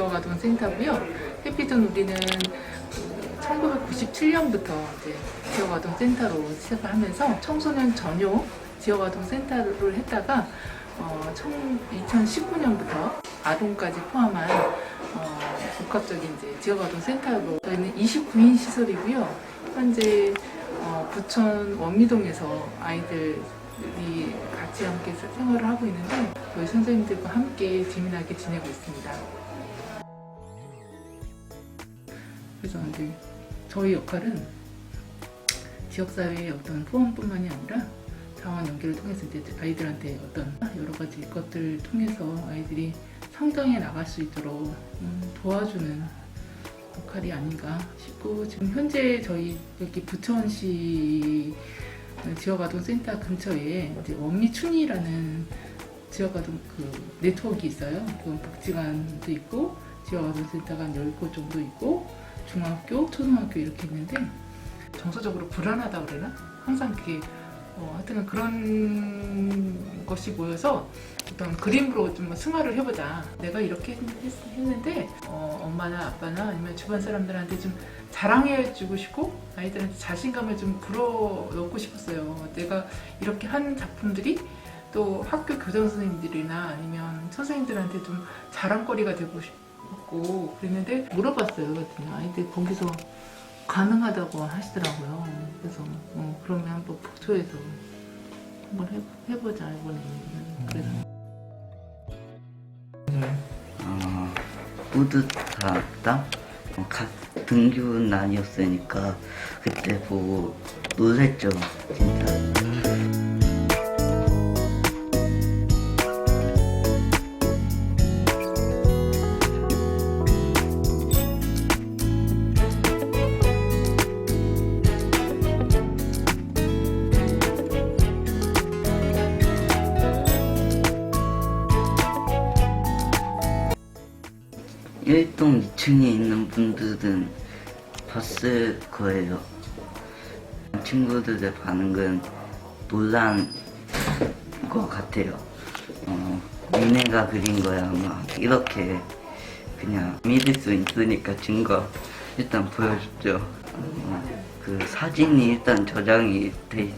지역아동 센터고요. 해피존 우리는 1997년부터 이제 지역아동 센터로 시작을 하면서 청소년 전용 지역아동 센터를 했다가 어, 2019년부터 아동까지 포함한 어, 복합적인 이제 지역아동 센터로 저희는 29인 시설이고요. 현재 어, 부천 원미동에서 아이들 이 같이 함께 생활을 하고 있는데 저희 선생님들과 함께 재미나게 지내고 있습니다. 그래서 이제 저희 역할은 지역사회의 어떤 후원뿐만이 아니라 자원 연계를 통해서 이제 아이들한테 어떤 여러 가지 것들을 통해서 아이들이 성장해 나갈 수 있도록 음, 도와주는 역할이 아닌가 싶고 지금 현재 저희 여기 부천시 지역아동 센터 근처에 이제 원미춘이라는 지역아동 그 네트워크 있어요. 그건 복지관도 있고 지역아동 센터가 한 10곳 정도 있고 중학교, 초등학교 이렇게 있는데 정서적으로 불안하다 그러나 항상 그게 어, 하여튼 그런 것이 모여서 어떤 그림으로 좀 승화를 해보자. 내가 이렇게 했, 는데 엄마나 아빠나 아니면 주변 사람들한테 좀 자랑해주고 싶고 아이들한테 자신감을 좀 불어넣고 싶었어요. 내가 이렇게 한 작품들이 또 학교 교장 선생님들이나 아니면 선생님들한테 좀 자랑거리가 되고 싶고 그랬는데 물어봤어요. 그랬더니 아이들 거기서 가능하다고 하시더라고요. 그래서 어, 그러면 한번 북초에서 한번 해, 해보자 그래서. 어, 뿌듯하다? 어, 기분 아니었으니까 그때 보고 놀랬죠. 진짜 일동 2층에 있는 분들은 봤을 거예요. 친구들의 반응은 놀란 것 같아요. 어, 니네가 그린 거야, 막 이렇게 그냥 믿을 수 있으니까 증거 일단 보여줬죠. 어, 그 사진이 일단 저장이 돼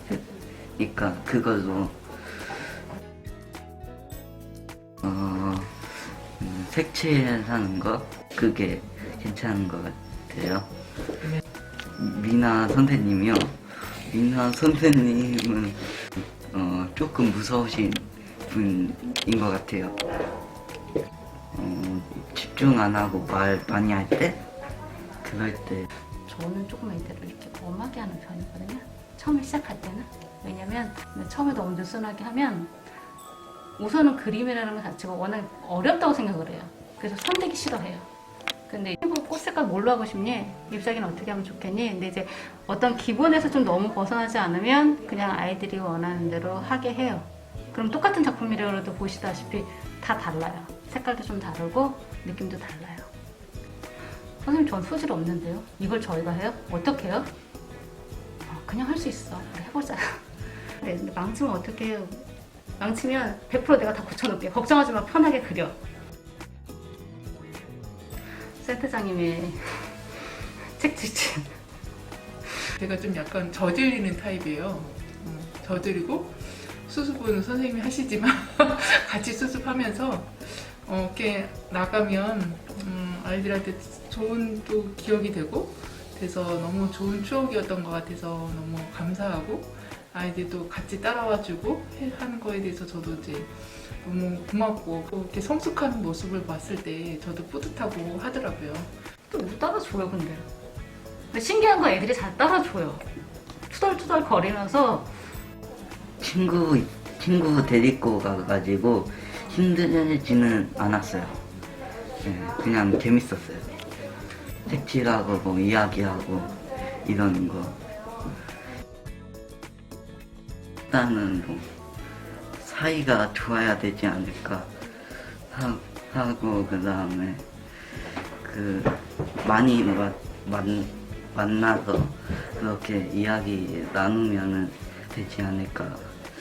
있으니까 그걸로 어, 음, 색칠하는 거 그게 괜찮은 것 같아요. 미나 선생님이요. 미나 선생님은 어, 조금 무서우신 분인 것 같아요. 어, 집중 안 하고 말 많이 할 때, 그럴 때 저는 조금 이대로 이렇게 엄하게 하는 편이거든요. 처음에 시작할 때는. 왜냐면 처음에 너무 느슨하게 하면 우선은 그림이라는 것 자체가 워낙 어렵다고 생각을 해요. 그래서 손대기 싫어해요. 근데 일부러 꽃 색깔 뭘로 하고 싶니? 잎사귀는 어떻게 하면 좋겠니? 근데 이제 어떤 기본에서 좀 너무 벗어나지 않으면 그냥 아이들이 원하는 대로 하게 해요. 그럼 똑같은 작품이라도 보시다시피 다 달라요. 색깔도 좀 다르고 느낌도 달라요. 선생님 전 소질 없는데요. 이걸 저희가 해요? 어떻게 해요? 어, 그냥 할 수 있어. 해보자. 네, 근데 망치면 어떻게 해요? 망치면 100% 내가 다 고쳐놓을게요. 걱정하지 마. 편하게 그려. 센터장님의 책지침. 제가 좀 약간 저질리는 타입이에요. 음, 저질리고 수습은 선생님이 하시지만 같이 수습하면서 어, 이렇게 나가면 음, 아이들한테 좋은 또 기억이 되고 돼서 너무 좋은 추억이었던 것 같아서 너무 감사하고 아이들도 같이 따라와주고 해- 하는 거에 대해서 저도 이제 너무 고맙고 또 이렇게 성숙한 모습을 봤을 때 저도 뿌듯하고 하더라고요. 또 누구 따라줘요, 근데. 근데 신기한 거 애들이 잘 따라줘요. 투덜투덜 거리면서 친구 친구 데리고 가가지고 힘들지는 않았어요. 네, 그냥 재밌었어요. 색칠하고 뭐 이야기하고 이러는 거. 일단은 뭐 사이가 좋아야 되지 않을까 하, 하고 그 다음에 그 많이 마, 만, 만나서 그렇게 이야기 나누면은 되지 않을까.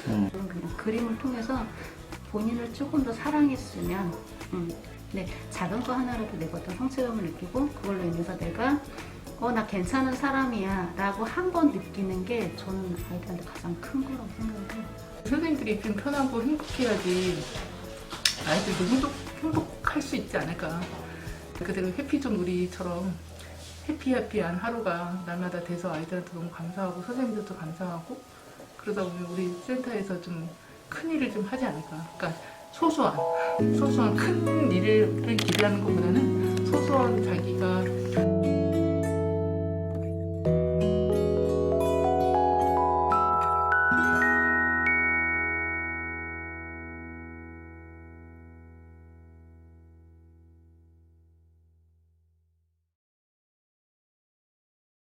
음. 그냥 그림을 통해서 본인을 조금 더 사랑했으면 음, 네, 작은 거 하나라도 내가 어떤 성취감을 느끼고 그걸로 인해서 내가 어 나 괜찮은 사람이야 라고 한 번 느끼는 게 저는 아이들한테 가장 큰 거라고 생각해요 선생님들이 좀 편하고 행복해야지 아이들도 행복, 행복할 수 있지 않을까. 그대로 해피존 우리처럼 해피해피한 하루가 날마다 돼서 아이들한테 너무 감사하고 선생님들도 감사하고 그러다 보면 우리 센터에서 좀 큰 일을 좀 하지 않을까. 그러니까 소소한, 소소한 큰 일을 기대하는 것보다는 소소한 자기가